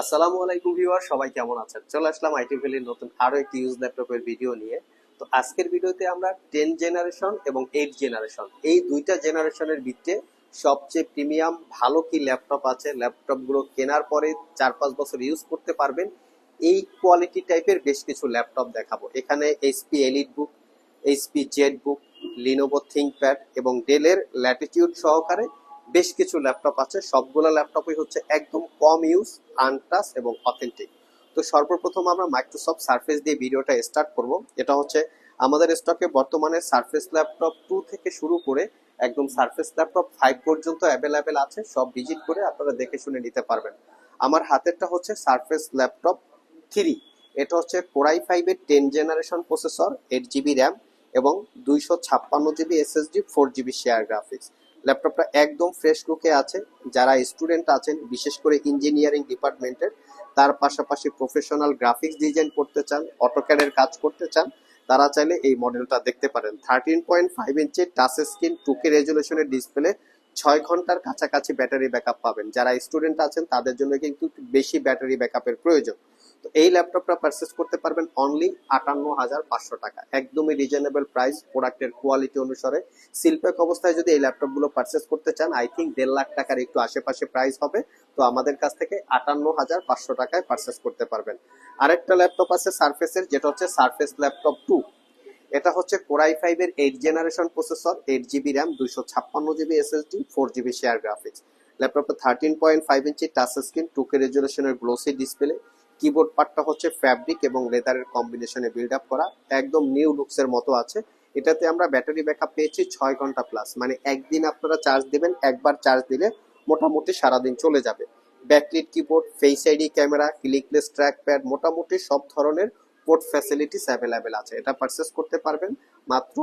আসসালামু আলাইকুম ভিউয়ার, সবাই কেমন আছেন? চলে আসলাম আইটি ভ্যালির নতুন আরও একটি ইউজ ল্যাপটপের ভিডিও নিয়ে। তো আজকের ভিডিওতে আমরা টেন জেনারেশন এবং এইট জেনারেশন, এই দুইটা জেনারেশনের ভিত্তিতে সবচেয়ে প্রিমিয়াম ভালো কি ল্যাপটপ আছে, ল্যাপটপগুলো কেনার পরে চার পাঁচ বছর ইউজ করতে পারবেন। এই কোয়ালিটি টাইপের বেশ কিছু ল্যাপটপ দেখাবো। এখানে HP Elite Book HP Z Book Lenovo ThinkPad এবং ডেলের ল্যাটিটিউড সহকারে বেশ কিছু ল্যাপটপ আছে। সবগুলো ল্যাপটপই হচ্ছে একদম কম ইউজ আনটাচ এবং অথেন্টিক তো সর্বপ্রথম আমরা মাইক্রোসফট সার্ফেস দিয়ে ভিডিওটা স্টার্ট করব। এটা হচ্ছে আমাদের স্টকে বর্তমানে সার্ফেস ল্যাপটপ টু থেকে শুরু করে একদম সার্ফেস ল্যাপটপ ফাইভ পর্যন্ত অ্যাভেলেবেল আছে। সব ভিজিট করে আপনারা দেখে শুনে নিতে পারবেন। আমার হাতেরটা হচ্ছে সার্ফেস ল্যাপটপ থ্রি এটা হচ্ছে কোরাই ফাইভের ten generation processor eight GB RAM এবং দুইশো ছাপ্পান্ন GB SSD four GB share graphics ল্যাপটপটা একদম ফ্রেশ লুকে আছে। যারা স্টুডেন্ট আছেন, বিশেষ করে ইঞ্জিনিয়ারিং ডিপার্টমেন্টের তার পাশাপাশি প্রফেশনাল গ্রাফিক্স ডিজাইন করতে চান অটোক্যাডের কাজ করতে চান, তারা চাইলে এই মডেলটা দেখতে পারেন। Thirteen point five inch touch screen two K রেজুলেশনের display ছয় ঘণ্টার কাছাকাছি ব্যাটারি ব্যাকআপ পাবেন। যারা স্টুডেন্ট আছেন, তাদের জন্য কিন্তু বেশি ব্যাটারি ব্যাকআপের প্রয়োজন। তো এই ল্যাপটপটা পারচেস করতে পারবেন অনলি আটান্ন হাজার পাঁচশো টাকা। একদমই রিজনেবল প্রাইস প্রোডাক্টের কোয়ালিটি অনুসারে। শিল্পক অবস্থায় যদি এই ল্যাপটপগুলো পারচেস করতে চান আই থিঙ্ক দেড় লাখ টাকার একটু আশেপাশে প্রাইস হবে। তো আমাদের কাছ থেকে আটান্ন হাজার পাঁচশো টাকায় পারচেস করতে পারবেন। আরেকটা ল্যাপটপ আছে সার্ফেসের যেটা হচ্ছে সার্ফেস ল্যাপটপ টু এটা হচ্ছে কোরাই ফাইভ এর eight generation processor eight GB RAM দুইশো ছাপ্পান্ন GB SSD four GB share graphics ল্যাপটপে thirteen point five inch touch screen two K রেজুলেশনের glossy display keyboard পার্টটা হচ্ছে ফ্যাব্রিক এবং লেদারের কম্বিনেশনে বিল্ড আপ করা, একদম নিউ লুকসের মতো আছে। এটাতে আমরা ব্যাটারি ব্যাকআপ পেয়েছি ছয় ঘণ্টা প্লাস মানে একদিন আপনারা চার্জ দিবেন, একবার চার্জ দিলে মোটামুটি সারাদিন চলে যাবে। Backlit keyboard face ID camera clickless track pad মোটামুটি সব ধরনের পোর্ট ফ্যাসিলিটিস অ্যাভেলেবেল আছে। এটা পারচেস করতে পারবেন মাত্র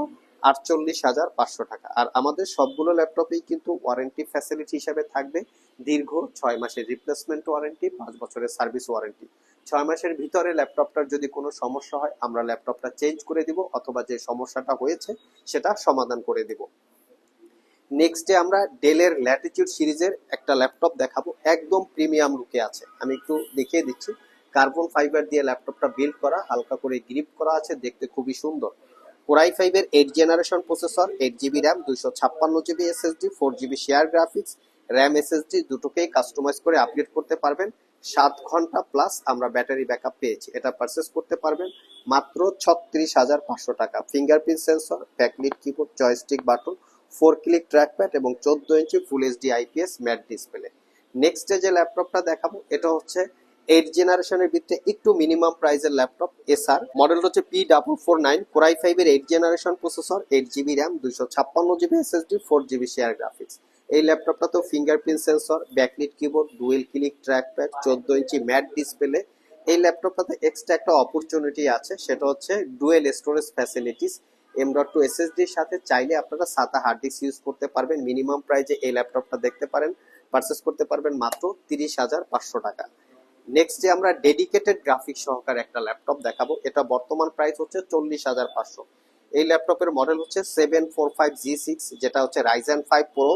আটচল্লিশ হাজার পাঁচশো টাকা। আর আমাদের সবগুলো ল্যাপটপেই কিন্তু ওয়ারেন্টি ফ্যাসিলিটি হিসাবে থাকবে, দীর্ঘ ছয় মাসের রিপ্লেসমেন্ট ওয়ারেন্টি পাঁচ বছরের সার্ভিস ওয়ারেন্টি ছয় মাসের ভিতরে ল্যাপটপটার যদি কোনো সমস্যা হয়, আমরা ল্যাপটপটা চেঞ্জ করে দিব অথবা যে সমস্যাটা হয়েছে সেটা সমাধান করে দিব। নেক্সট ডে আমরা ডেলের ল্যাটিটিউড সিরিজের একটা ল্যাপটপ দেখাবো, একদম প্রিমিয়াম লুকে আছে। আমি একটু দেখিয়ে দিচ্ছি। কার্বন ফাইবার দিয়ে ল্যাপটপটা বিল্ড করা, হালকা করে গ্রিপ করা আছে, দেখতে খুবই সুন্দর। কোরাই ফাইভের eight generation processor eight GB RAM দুইশো ছাপ্পান্ন GB SSD four GB share graphics RAM SSD দুটোকেই কাস্টমাইজ করে আপডেট করতে পারবেন। সাত ঘণ্টা প্লাস আমরা ব্যাটারি ব্যাকআপ পেয়েছি। এটা পারচেস করতে পারবেন মাত্র ছত্রিশ হাজার পাঁচশো টাকা। Fingerprint sensor backlit keyboard joystick button four click trackpad এবং চোদ্দ inch full HD IPS matte display next যে ল্যাপটপটা দেখাবো। এটা হচ্ছে এইট জেনারেশনের ভিতরে একটু মিনিমাম প্রাইসের ল্যাপটপ এসআর মডেল হচ্ছে P double four nine core i ফাইভের eight generation processor eight GB RAM দুইশো ছাপ্পান্ন GB SSD four GB share graphics এই ল্যাপটপটা তো fingerprint sensor backlit keyboard dual click trackpad চোদ্দ ইঞ্চি ম্যাট ডিসপ্লে এই ল্যাপটপটাতে extra একটা অপরচুনিটি আছে, সেটা হচ্ছে dual storage facilities M dot two এসএসডির সাথে চাইলে আপনারা সাতা হার্ড ডিস্ক ইউজ করতে পারবেন। মিনিমাম প্রাইজে এই ল্যাপটপটা দেখতে পারেন। পারচেস করতে পারবেন মাত্র তিরিশ হাজার পাঁচশো টাকা। নেক্সট যে আমরা ডেডিকেটেড গ্রাফিক সহকারে একটা ল্যাপটপ দেখাবো, এটা বর্তমান প্রাইস হচ্ছে চল্লিশ হাজার পাঁচশো। এই ল্যাপটপের মডেল হচ্ছে seven four five G six যেটা হচ্ছে Ryzen five pro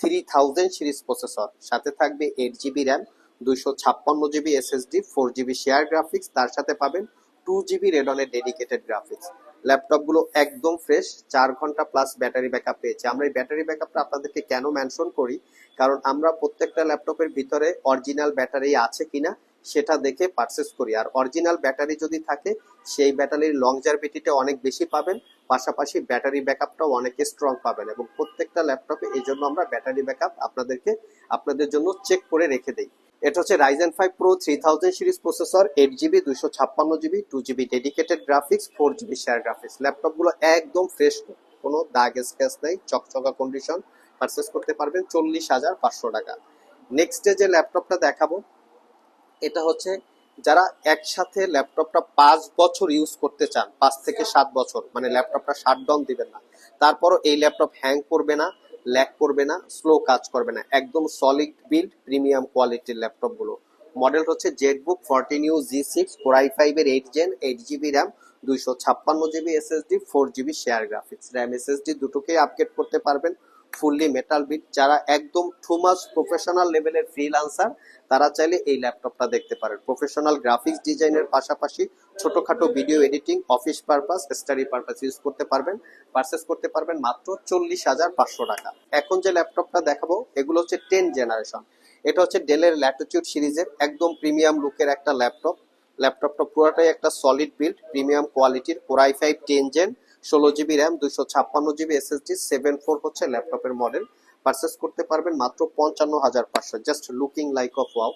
three thousand series processor সাথে থাকবে এইট জিবি র্যাম দুইশো ছাপ্পান্ন GB SSD four GB share graphics তার সাথে পাবেন টু জিবি রেডনের ডেডিকেটেড গ্রাফিক্স ল্যাপটপগুলো একদম ফ্রেশ চার ঘণ্টা প্লাস ব্যাটারি ব্যাকআপ পেয়েছে। আমরা এই ব্যাটারি ব্যাকআপটা আপনাদেরকে কেন মেনশন করি? কারণ আমরা প্রত্যেকটা ল্যাপটপের ভিতরে অরিজিনাল ব্যাটারি আছে কিনা সেটা দেখে পারচেস করি। আর অরিজিনাল ব্যাটারি যদি থাকে, সেই ব্যাটারির লং লংজারভিটিটা অনেক বেশি পাবেন। পাশাপাশি ব্যাটারি ব্যাকআপটাও অনেক স্ট্রং পাবেন এবং প্রত্যেকটা ল্যাপটপে এই জন্য আমরা ব্যাটারি ব্যাকআপ আপনাদেরকে, আপনাদের জন্য চেক করে রেখে দিই। এটা হচ্ছে Ryzen five pro three thousand series processor eight GB দুইশো ছাপ্পান্ন GB two GB dedicated graphics four GB share graphics ল্যাপটপগুলো একদম ফ্রেশ কোনো দাগ স্ক্যাচ নেই, চকচকা কন্ডিশন পারচেস করতে পারবেন চল্লিশ হাজার পাঁচশো টাকা। নেক্সট ডে যে ল্যাপটপটা দেখাবো এটা হচ্ছে যারা একসাথে ল্যাপটপটা পাঁচ বছর ইউজ করতে চান, পাঁচ থেকে সাত বছর মানে ল্যাপটপটা শাট ডাউন দিবেন না। তারপরও এই ল্যাপটপ হ্যাং করবে না ল্যাক করবে না স্লো কাজ করবে না। একদম সলিড বিল্ড প্রিমিয়াম কোয়ালিটির ল্যাপটপগুলো। মডেল হচ্ছে ZBook fourteen U G six four I ফাইভের eight gen eight GB RAM দুইশো ছাপ্পান্ন GB SSD four GB share graphics RAM SSD দুটোকেই আপগ্রেড করতে পারবেন। ফুললি মেটাল বিট যারা একদম টু মাস প্রফেশনাল লেভেলের ফ্রিলান্সার তারা চাইলে এই ল্যাপটপটা দেখতে পারেন। প্রফেশনাল গ্রাফিক্স ডিজাইনের পাশাপাশি ছোটখাটো video editing office purpose study purpose use করতে পারবেন পারচেস করতে পারবেন মাত্র চল্লিশ হাজার পাঁচশো টাকা। এখন যে ল্যাপটপটা দেখাবো, এগুলো হচ্ছে টেন জেনারেশন এটা হচ্ছে ডেলের ল্যাটিটিউড সিরিজের একদম প্রিমিয়াম লুকের একটা ল্যাপটপ ল্যাপটপটা পুরোটাই একটা সলিড বিল্ড প্রিমিয়াম কোয়ালিটির core i five ten gen ষোলো জিবি র্যাম, দুইশো ছাপ্পান্ন জিবি এসএসডি সেভেন ফোর হচ্ছে ল্যাপটপের মডেল পারচেস করতে পারবেন মাত্র পঞ্চান্ন হাজার পাঁচশো। Just looking like of wow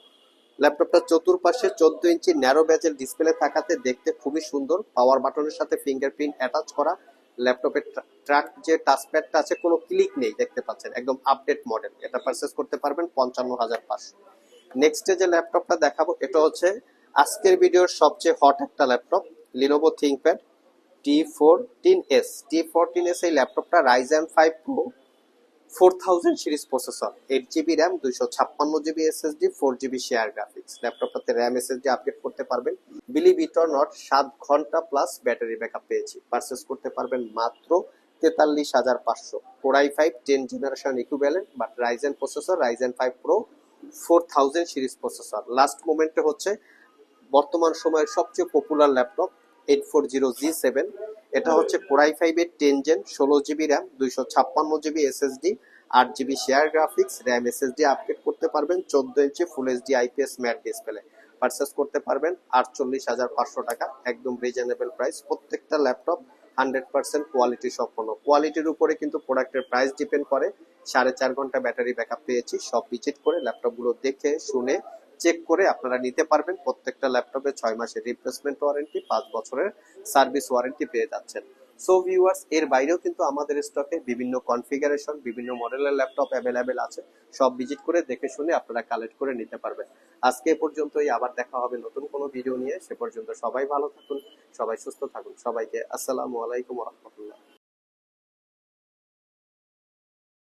ল্যাপটপটা চতুর্পাশে চোদ্দ ইঞ্চি ন্যারো ব্যাজের ডিসপ্লে থাকাতে দেখতে খুবই সুন্দর। পাওয়ার বাটনের সাথে ফিঙ্গারপ্রিন্ট অ্যাটাচ করা। ল্যাপটপের ট্র্যাক যে টাচপ্যাডটা আছে, কোনো ক্লিক নেই দেখতে পাচ্ছেন। একদম আপডেট মডেল এটা পারচেস করতে পারবেন পঞ্চান্ন হাজার পাঁচশো। নেক্সট যে ল্যাপটপটা দেখাবো, এটা হচ্ছে আজকের ভিডিওর সবচেয়ে হট একটা laptop Lenovo ThinkPad T fourteen S T fourteen S এই ল্যাপটপটা Ryzen five pro four thousand series processor eight GB RAM দুইশো ছাপ্পান্ন GB SSD four GB share graphics ল্যাপটপটাতে RAM SSD update করতে পারবেন। বিলিভ ইট অর নট সাত ঘণ্টা plus battery backup পেয়েছি। Purchase করতে পারবেন মাত্র তেতাল্লিশ হাজার পাঁচশো। Core i five ten but Ryzen processor Ryzen five pro four thousand series processor last মোমেন্টে হচ্ছে বর্তমান সময়ের সবচেয়ে popular laptop eight four zero G seven এটা হচ্ছে কোরাই ফাইভের টেন জেন ষোলো জিবি র্যাম দুইশো ছাপ্পান্ন জিবি এসএসডি আট GB share graphics RAM SSD update করতে পারবেন চোদ্দ inch full HD IPS matte display purchase করতে পারবেন আটচল্লিশ হাজার পাঁচশো টাকা, একদম রিজনেবল প্রাইস প্রত্যেকটা ল্যাপটপ হান্ড্রেড পার্সেন্ট কোয়ালিটি সম্পন্ন। কোয়ালিটির উপরে কিন্তু প্রোডাক্টের প্রাইস ডিপেন্ড করে। সাড়ে চার ঘণ্টা ব্যাটারি ব্যাকআপ পেয়েছি। সব ভিজিট করে ল্যাপটপগুলো দেখে, শুনে চেক করে আপনারা নিতে পারবেন। প্রত্যেকটা ল্যাপটপে ছয় মাসের রিপ্লেসমেন্ট ওয়ারেন্টি পাঁচ বছরের সার্ভিস ওয়ারেন্টি পেয়ে যাচ্ছেন। সো ভিউয়ার্স এর বাইরেও কিন্তু আমাদের স্টকে বিভিন্ন কনফিগারেশন বিভিন্ন মডেলের ল্যাপটপ অ্যাভেলেবেল আছে। সব ভিজিট করে দেখে শুনে আপনারা কালেক্ট করে নিতে পারবেন। আজকে এ পর্যন্তই। আবার দেখা হবে নতুন কোনো ভিডিও নিয়ে। সে পর্যন্ত সবাই ভালো থাকুন, সবাই সুস্থ থাকুন। সবাইকে আসসালামু আলাইকুম রহমতুল্লাহ।